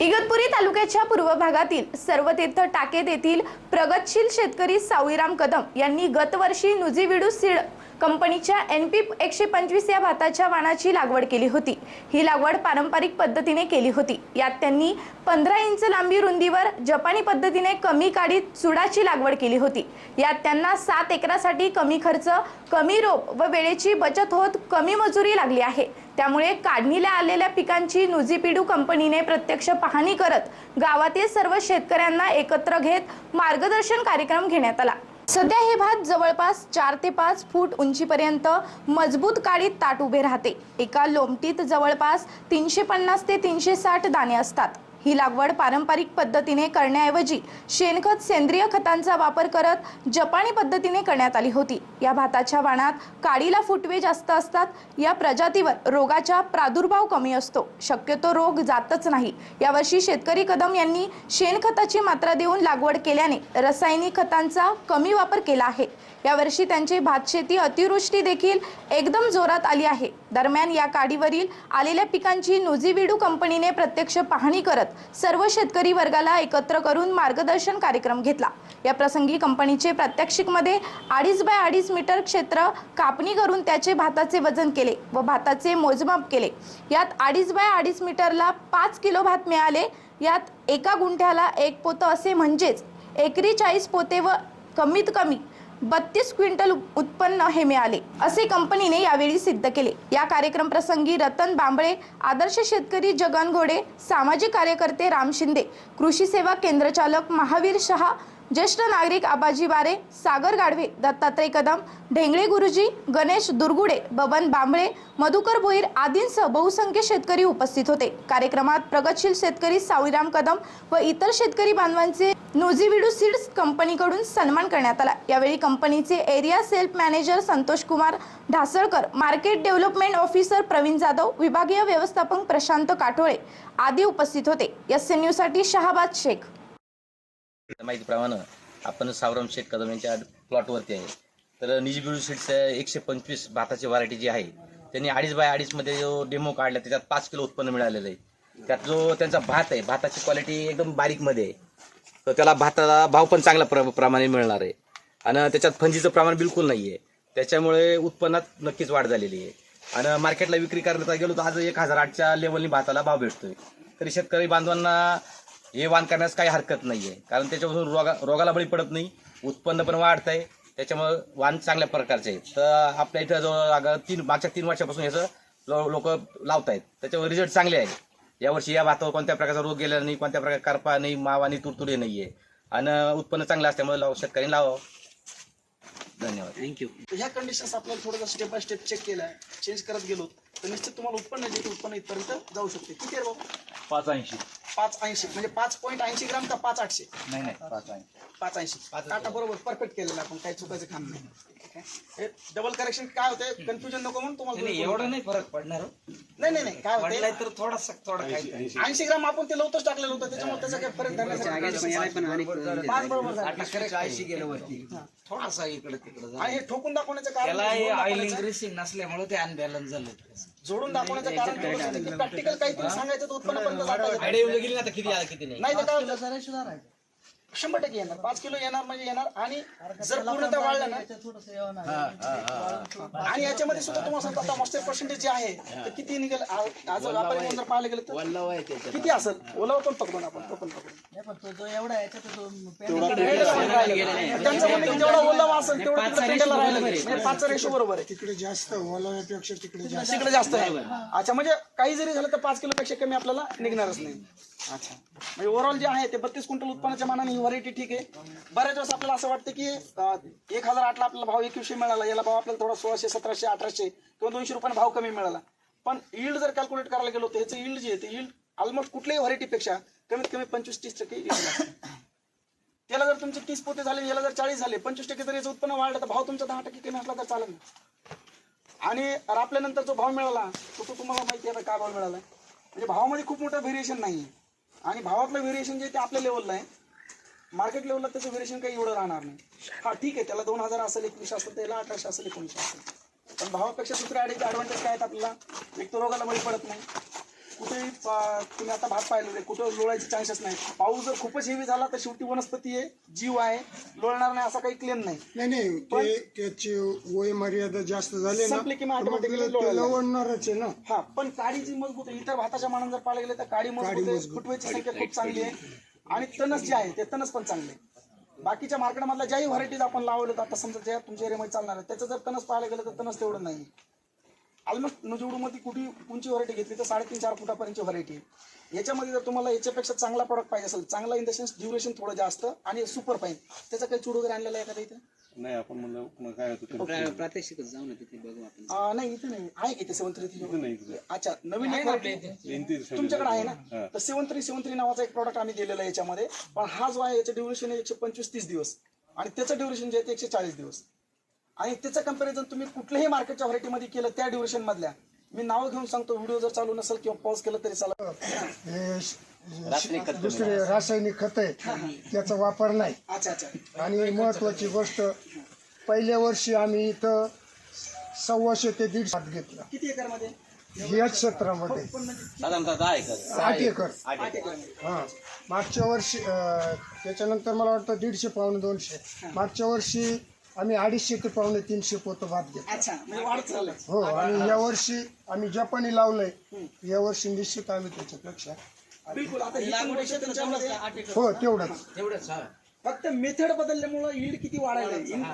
इगतपुरी तालुक्याच्या पूर्व भागातील सर्वतीर्थ टाकेत येथील प्रगतशील शेतकरी सावळीराम कदम यांनी गतवर्षी नुजीविडू सीड कंपनीच्या एन पी एकशे पंचवीस या भाताच्या वाणाची लागवड केली होती. ही लागवड पारंपरिक पद्धतीने केली होती. यात त्यांनी पंधरा इंच लांबी रुंदीवर जपानी पद्धतीने कमी काडीत चुडाची लागवड केली होती. यात त्यांना सात एकरासाठी कमी खर्च कमी रोप व वेळेची बचत होत कमी मजुरी लागली आहे. त्यामुळे काढणीला आलेल्या पिकांची नुजीपिडू कंपनीने प्रत्यक्ष पाहणी करत गावातील सर्व शेतकऱ्यांना एकत्र घेत मार्गदर्शन कार्यक्रम घेण्यात आला. सध्या हे भात जवळपास चार ते पाच फूट उंचीपर्यंत मजबूत काळीत ताट उभे राहते. एका लोमटीत जवळपास तीनशे पन्नास ते तीनशे साठ दाणे असतात. ही लागवड पारंपरिक पद्धतीने करण्याऐवजी शेणखत सेंद्रिय खतांचा वापर करत जपानी पद्धतीने करण्यात आली होती. या भाताच्या वाणात काडीला फुटवे जास्त असतात. या प्रजातीवर रोगाचा प्रादुर्भाव कमी असतो. शक्यतो रोग जातच नाही. यावर्षी शेतकरी कदम यांनी शेणखताची मात्रा देऊन लागवड केल्याने रासायनिक खतांचा कमी वापर केला आहे. यावर्षी त्यांची भातशेती अतिवृष्टी देखील एकदम जोरात आली आहे. दरम्यान या काडीवरील आलेल्या पिकांची नुजीविडू कंपनीने प्रत्यक्ष पाहणी करत सर्व शेतकरी वर्गाला एकत्र करून मार्गदर्शन कार्यक्रम घेतला. या प्रसंगी कंपनीचे प्रात्यक्षिकमध्ये अडीच बाय अडीच मीटर क्षेत्र कापणी करून त्याचे भाताचे वजन केले व भाताचे मोजमाप केले. यात अडीच बाय अडीच मीटरला पाच किलो भात मिळाले. यात एका गुंठ्याला एक पोतं असे म्हणजेच एकरी चाळीस पोते व कमीत कमी बत्तीस क्विंटल उत्पन्न हे मिळाले असे कंपनीने यावेळी सिद्ध केले. या कार्यक्रम प्रसंगी रतन बांबळे आदर्श शेतकरी जगन घोडे सामाजिक कार्यकर्ते राम शिंदे कृषी सेवा केंद्रचालक महावीर शहा ज्येष्ठ नागरिक आबाजी बारे सागर गाढवे दत्तात्रय कदम ढेंगळे गुरुजी गणेश दुर्गुडे बबन बांबळे मधुकर भोईर आदींसह बहुसंख्य शेतकरी उपस्थित होते. कार्यक्रमात प्रगतशील शेतकरी सावळीराम कदम व इतर शेतकरी बांधवांचे नोझीविडू सीड्स कंपनीकडून सन्मान करण्यात आला. यावेळी कंपनीचे area self manager Santosh Kumar Dhasalkar market development officer Pravin Jadhav विभागीय व्यवस्थापक प्रशांत काठोळे आदी उपस्थित होते. एस एनसाठी शहाबाद शेख. माहितीप्रमाणे आपण सावराम शेठ कदम यांच्या प्लॉटवरती आहे. तर निजी बिळू सीड्सच्या एकशे पंचवीस भाताची व्हरायटी जी आहे त्यांनी अडीच बाय अडीचमध्ये जो डेमो काढला त्याच्यात पाच किलो उत्पन्न मिळालेलं आहे. त्यात जो त्यांचा भात आहे भाताची क्वालिटी एकदम बारीकमध्ये आहे. तर त्याला भाताला भाव पण चांगल्या प्र प्रमाणे मिळणार आहे. आणि त्याच्यात फंजीचं प्रमाण बिलकुल नाही आहे त्याच्यामुळे उत्पन्नात नक्कीच वाढ झालेली आहे. आणि मार्केटला विक्री करण्याचा गेलो तर आज एक हजार आठच्या लेवलनी भाताला भाव भेटतोय. तरी शेतकरी बांधवांना हे वाण करण्यास काही हरकत नाही आहे कारण त्याच्यापासून रोगा रोगाला बळी पडत नाही. उत्पन्न पण वाढत आहे त्याच्यामुळं वाण चांगल्या प्रकारचे आहे तर आपल्या इथं जो अगं तीन मागच्या तीन वर्षापासून याचं लोक लावत आहेत त्याच्यावर रिझल्ट चांगले आहेत. यावर्षी या भातावर कोणत्या प्रकारचा रोग गेलेला नाही कोणत्या प्रकार करपा नाही मावा नाही तुरतुरे नाही आहे आणि उत्पन्न चांगलं असल्यामुळे लाव शेतकऱ्यांनी लावावं धन्यवाद. थँक्यू ह्या कंडिशन्स आपल्याला थोडंसं स्टेप बाय स्टेप चेक केलं चेंज करत गेलो तर निश्चित तुम्हाला उत्पन्न जे उत्पन्न इथपर्यंत जाऊ शकते. किती आहे बाबा पाच ऐंशी. पाच ऐंशी म्हणजे पाच पॉईंट ऐंशी ग्राम का पाच आठशे? नाही नाही पाच ऐंशी. पाच ऐंशी. टाटा बरोबर परफेक्ट केलेलं आपण काही चुकायचं काम नाही. ठीक आहे? हे डबल करेक्शन काय होते कन्फ्युजन नको म्हणून तुम्हाला नाही, एवढं नाही फरक पडणार हो. नाही नाही नाही काय पडलाय होते तर थोडासा थोडा काही ऐंशी ग्राम आपण ते लवतच टाकलेलं होतं त्याच्यामुळे त्याचा काही फरक धरण्यासाठी पाच बरोबर झाले. ऐंशी गेलं वरती. थोडासा इकडे तिकडे आणि हे ठोकून दाखवण्याचं त्याला कारण हे दाखवण्याचं- ग्रीसिंग नसल्यामुळे ते अनबॅलन्स झालं जोडून दाखवण्याचं कारण प्रॅक्टिकल काहीतरी सांगायचं तर उत्पन्न पर्यंत आयडिया येऊन गेली ना आता किती आला किती नाही? नाही तर काय होतं? शंभर टक्के येणार. पाच किलो येणार म्हणजे येणार. आणि जर पूर्णतः वाढलं ना आणि याच्यामध्ये सुद्धा तुम्हाला सांगतो आता मॉइश्चर पर्सेंटेज जे आहे तर किती निघेल? आज व्यापारी म्हणून जर पाहायला गेलं तर किती असेल? ओलावा पण पकडून आपण? तो पण पकडून त्यांचं म्हणणं की जेवढा ओलावा असेल तेवढं पेंड्याला राहिलं पाचचा रेशो बरोबर आहे. तिकडे जास्त ओलाव्यापेक्षा तिकडे जास्त तिकडे जास्त. आहे. अच्छा म्हणजे काही जरी झालं तर पाच किलो पेक्षा कमी आपल्याला निघणारच नाही. अच्छा. म्हणजे ओव्हरऑल जे आहे ते बत्तीस क्विंटल उत्पन्नाच्या मानाने व्हरायटी ठीक आहे. बऱ्याच वेळेस आपल्याला असं वाटतं की अं, एक हजार आठला आपल्याला भाव एकवीसशे मिळाला. याला भाव आपल्याला थोडा सोळाशे सतराशे अठराशे किंवा दोनशे रुपयाने भाव कमी मिळाला. पण yield जर कॅल्क्युलेट करायला गेलो तर ह्याचं yield जे आहे ते yield ऑलमोस्ट कुठल्याही व्हरायटीपेक्षा कमीत कमी पंचवीस तीस टक्के yield त्याला जर तुमचे तीस पोते झाले याला जर चाळीस झाले पंचवीस टक्के जर याचं उत्पन्न वाढलं तर भाव तुमचा दहा टक्के कमी असला तर चालेल ना. आणि रापल्यानंतर जो भाव मिळाला तो तो तुम्हाला माहिती आहे आता काय भाव मिळाला. म्हणजे भावामध्ये खूप मोठं व्हेरिएशन नाही आहे आणि भावातलं व्हेरिएशन जे ते आपल्या लेवलला आहे. मार्केट लेवलला त्याचं व्हेरिएशन काही एवढं राहणार नाही. हा ठीक आहे त्याला दोन हजार असेल एकवीस असेल त्याला अठराशे असेल एकोणीसशे असेल. पण भावापेक्षा दुसऱ्या अडीच ॲडव्हान्टेज काय आहेत आपल्याला? एक तर रोगाला बळी पडत नाही. कुठेही तुम्ही आता भात पाहिलेले कुठं लोळायचे चान्सेस नाही. पाऊस जर खूपच हेवी झाला तर शेवटी वनस्पती आहे जीव आहे लोळणार नाही असा काही क्लेम नाही. नाही नाही ते त्याची वय मर्यादा जास्त झाली ना संपली की मग तर मग automatically ते लोळायला लागेल. लवणणारच आहे ना. हा पण काडी जी मजबूत आहे इतर भाताच्या मानाने जर पाहायला गेलं तर काडी मजबूत आहे फुटव्याची संख्या खूप चांगली आहे. आणि तणस जे आहे ते तणस पण चांगले बाकीच्या मार्केटमधल्या ज्याही व्हरायटीज आपण लावलं आता समजा ज्या तुमच्या एरियामध्ये चालणार आहे त्याचं जर तणस पाहायला गेलं तर तणस तेवढं नाही. ऑलमोस्ट म्हणजे मध्ये कुठे उंची व्हरायटी घेतली तर साडेतीन चार फुटापर्यंतची व्हरायटी याच्यामध्ये जर तुम्हाला याच्यापेक्षा चांगला प्रॉडक्ट पाहिजे असेल चांगला इन द सेन्स ड्युरेशन थोडं जास्त आणि सुपर पाहिजे त्याचा काही चूड वगैरे आणलेला आहे का इथे? नाही आपण म्हणलं मग काय होतं प्रा- प्रात्यक्षिकच जाऊ ना तिथे बघू आपण. अं, नाही इथे नाही. आहे का इथे सेवन थ्री तिथं नाही. अच्छा नवीन आहे ना आपल्या इथे. तुमच्याकडे आहे हा. ना तर सेवन थ्री सेवन थ्री नावाचा एक प्रॉडक्ट आम्ही दिलेला आहे याच्यामध्ये. पण हा जो आहे याचं ड्युरेशन आहे एकशे पंचवीस तीस दिवस. आणि त्याचं ड्युरेशन जे आहे ते एकशे चाळीस दिवस. आणि त्याचं कंपॅरिझन तुम्ही कुठल्याही मार्केटच्या व्हरायटीमध्ये केलं त्या ड्युरेशन मधल्या. मी नाव घेऊन सांगतो व्हिडिओ जर चालू नसेल किंवा पॉज केलं तरी चालेल. हे दुसरे रासायनिक खत आहे त्याचा वापर नाही. अच्छा अच्छा. आणि महत्वाची गोष्ट पहिल्या वर्षी आम्ही इथं सव्वाशे ते दीड हात घेतला. किती एकरमध्ये याच क्षेत्रामध्ये पण म्हणजे साधारणतः दहा एकर. आठ एकर. आठ आठ एकर. एकर हा. मागच्या वर्षी अं, त्याच्यानंतर मला वाटतं दीडशे पावणे दोनशे. मागच्या वर्षी आम्ही अडीचशे ते पावणे तीनशे पोतं भात घेतला. अच्छा म्हणजे हो आणि या वर्षी आम्ही जपानी लावलंय. या वर्षी निश्चित आम्ही त्याच्यापेक्षा बिलकुल आता ही तुमच्यामध्ये हो तेवढंच. तेवढंच हा. फक्त मेथड बदलल्यामुळे यील्ड किती वाढायला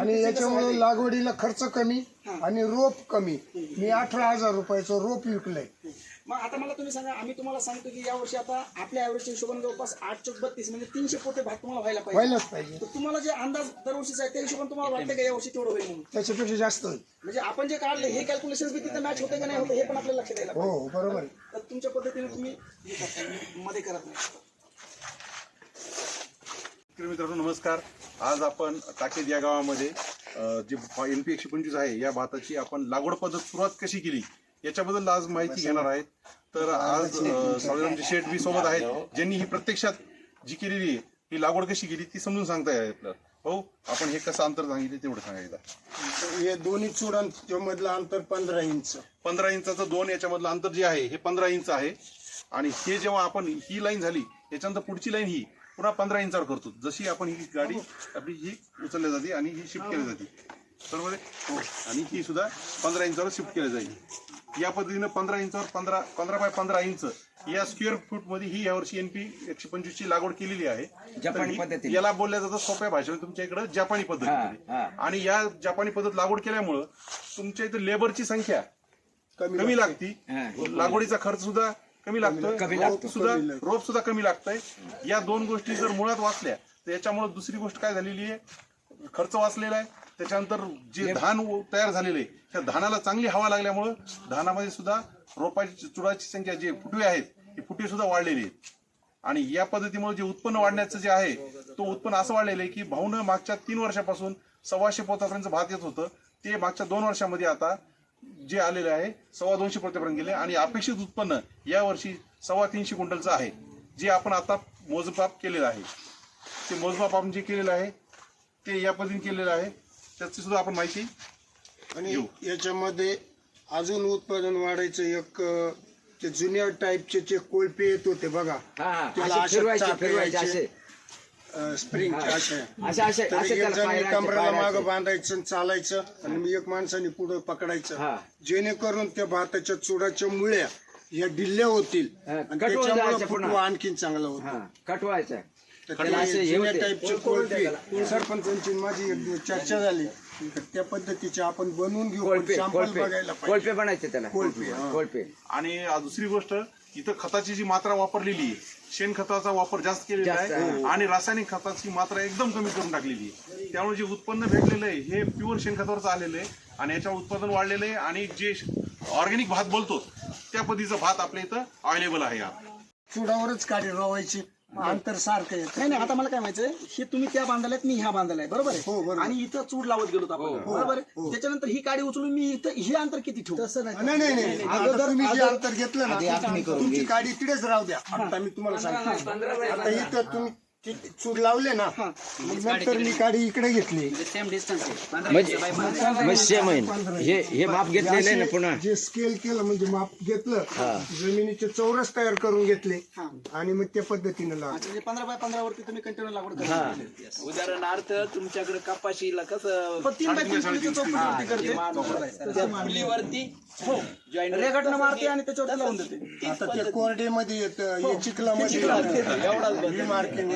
आणि याच्यामुळे लागवडीला खर्च कमी आणि रोप कमी. मी अठरा हजार रुपयाचं रोप विकलंय. मग आता मला तुम्ही सांगा आम्ही तुम्हाला सांगतो की या वर्षी आता आपल्या ॲव्हरेजच्या हिशोबाने जवळपास आठ चौक बत्तीस म्हणजे तीनशे पोते भात तुम्हाला व्हायला पाहिजे. व्हायलाच पाहिजे. तर तुम्हाला जे अंदाज दरवर्षीचा आहे त्या हिशोबाने तुम्हाला वाटतं का या वर्षी तेवढं होईल म्हणून? त्याच्यापेक्षा जास्त होईल. म्हणजे आपण जे काढले हे कॅल्क्युलेशन बी तिथे मॅच होते का नाही होते हे पण आपल्याला लक्षात पाहिजे. हो बरोबर आहे. तर तुमच्या पद्धतीने तुम्ही हे करता, मध्ये करत नाही. शेतकरी मित्रांनो नमस्कार. आज आपण टाकेद या गावामध्ये अ, जे एन पी एकशे पंचवीस आहे या भाताची आपण लागवड पद्धत सुरुवात कशी केली? याच्याबद्दल आज माहिती घेणार आहेत. तर आज सावळीरामजी शेठ बी सोबत आहेत ज्यांनी ही प्रत्यक्षात जी केलेली आहे ही लागवड कशी केली ती समजून सांगता येईल आपल्याला हो आपण हे कसं अंतर सांगितले तेवढं सांगायचं हे दोन्ही चुडांच्या मधलं अंतर पंधरा इंच. पंधरा इंचाचं दोन याच्यामधलं अंतर जे आहे हे पंधरा इंच आहे. आणि हे जेव्हा आपण ही लाईन झाली याच्यानंतर पुढची लाईन ही पुन्हा पंधरा इंचावर करतो. जशी आपण ही गाडी आपली ही उचलली जाते आणि ही शिफ्ट केली जाते. बरोबर आहे? हो. आणि ही सुद्धा पंधरा इंचावर शिफ्ट केली जाईल. या पद्धतीनं पंधरा इंचावर पंधरा पंधरा बाय पंधरा इंच या स्क्वेअर फूटमध्ये ही यावर्षी एनपी एकशे पंचवीस ची लागवड केलेली आहे जपानी तर ही- पद्धतीने. याला बोलल्या जातं सोप्या भाषेमध्ये तुमच्या इकडे जपानी पद्धतीमध्ये हा. आणि या जपानी पद्धत लागवड केल्यामुळं तुमच्या इथं लेबरची संख्या कमी लागती हा. लागवडीचा खर्च सुद्धा कमी लागतो. रोप सुद्धा रोप सुद्धा कमी लागतंय या दोन गोष्टी जर मुळात वाचल्या तर याच्यामुळे दुसरी गोष्ट काय झालेली आहे खर्च वाचलेला आहे त्याच्यानंतर जे धान तयार झालेले त्या धानाला चांगली हवा लागल्यामुळं धानामध्ये सुद्धा रोपाची चुडाची संख्या जे फुटवे आहेत हे फुटवे सुद्धा वाढलेले आहेत. आणि या पद्धतीमुळे जे उत्पन्न वाढण्याचं जे आहे तो उत्पन्न असं वाढलेलं आहे की भाऊनं मागच्या तीन वर्षापासून सव्वाशे पोतापर्यंत भात येत होतं. ते मागच्या दोन वर्षामध्ये आता जे आलेले आहे सव्वा दोनशे पोत्यापर्यंत गेले आणि अपेक्षित उत्पन्न या वर्षी सव्वा तीनशे क्विंटलचं आहे. जे आपण आता मोजमाप केलेलं आहे. ते मोजमाप आपण जे केलेलं आहे ते या पद्धतीने केलेलं आहे. त्याची सुद्धा आपण माहिती आणि. याच्यामध्ये अजून उत्पादन वाढायचं एक अं, ते जुन्या टाईपचे जे कोळपे येत होते बघा हा त्याला असे असे फिरवायचे चाक फिरवायचे यायचे. असे स्प्रिंगचे असे असे असे तर असे एक त्याला जण पायऱ्या कमरेला मागं बांधायचं आणि चालायचं आणि मी एक माणसाने पुढे पकडायचं हा. जेणेकरून त्या भाताच्या चुडाच्या मुळ्या या ढिल्ल्या होतील हा, आणि त्याच्यामुळे जायचं फुटवा पुन्हा. आणखीन चांगला होतो हा कटवायचं तर त्याला ते असे हे जुन्या होते. टाईपचे कोळपे? सरपंचांची माझी एक दिवस चर्चा झाली. तर त्या पद्धतीचे आपण बनवून घेऊ पण कोळपे सॅम्पल कोळपे. बघायला पाहिजे. कोळपे बनायचे त्याला. कोळपे, हा. कोळपे. आणि दुसरी गोष्ट इथं खताची जी मात्रा वापरलेली आहे शेणखताचा वापर जास्त केलेला जास्त, आहे आणि रासायनिक खताची मात्रा एकदम कमी करून टाकलेली आहे. त्यामुळे जे उत्पन्न भेटलेलं आहे हे प्युअर शेणखतावरच आलेलं आहे आणि याच्यावर उत्पादन वाढलेलं आहे आणि जे ऑर्गॅनिक भात बोलतो त्या पद्धतीचा भात आपल्या इथं अवेलेबल आहे. हा चुडावरच काढी रवायची. अंतर सारखं येतं नाही नाही आता मला काय माहितीये हे तुम्ही त्या बांधाल्यात मी ह्या बांधालाय बरोबर हो, आहे बरोबर. आणि इथं चूड लावत गेलो आपण. बरोबर आहे? त्याच्यानंतर ही काडी उचलून मी इथं हे अंतर किती ठेवू? तसं नाही. नाही नाही आता तुम्ही जे अंतर घेतलं ना तुमची गाडी तिकडेच राहू द्या. आता मी तुम्हाला सांगतो. आता इथं तुम्ही ते चूड लावले ना मग नंतर मी गाडी इकडे घेतली. सेम डिस्टन्स आहे. पंधरा म्हणजे पंधरा. सेम आहे हे हे माप घेतलेलं आहे ना पुन्हा? जे स्केल केलं म्हणजे माप घेतलं जमिनीचे चौरस तयार करून घेतले आणि मग त्या पद्धतीने लावले. अच्छा म्हणजे पंधरा बाय पंधरा वरती तुम्ही कंटिन्यू लागवड करता. उदाहरणार्थ तुमच्याकडे कपाशीला कसं पण तीन बाय तीन फुलीचं चौकटीवरती करते. त्या फुलीवरती जॉईंट रेगटनं मारते आणि त्याच्यावरती लावून देते. आता ते कोरडेमध्ये येतं हे चिखलामध्ये येतं. हे मार्किंग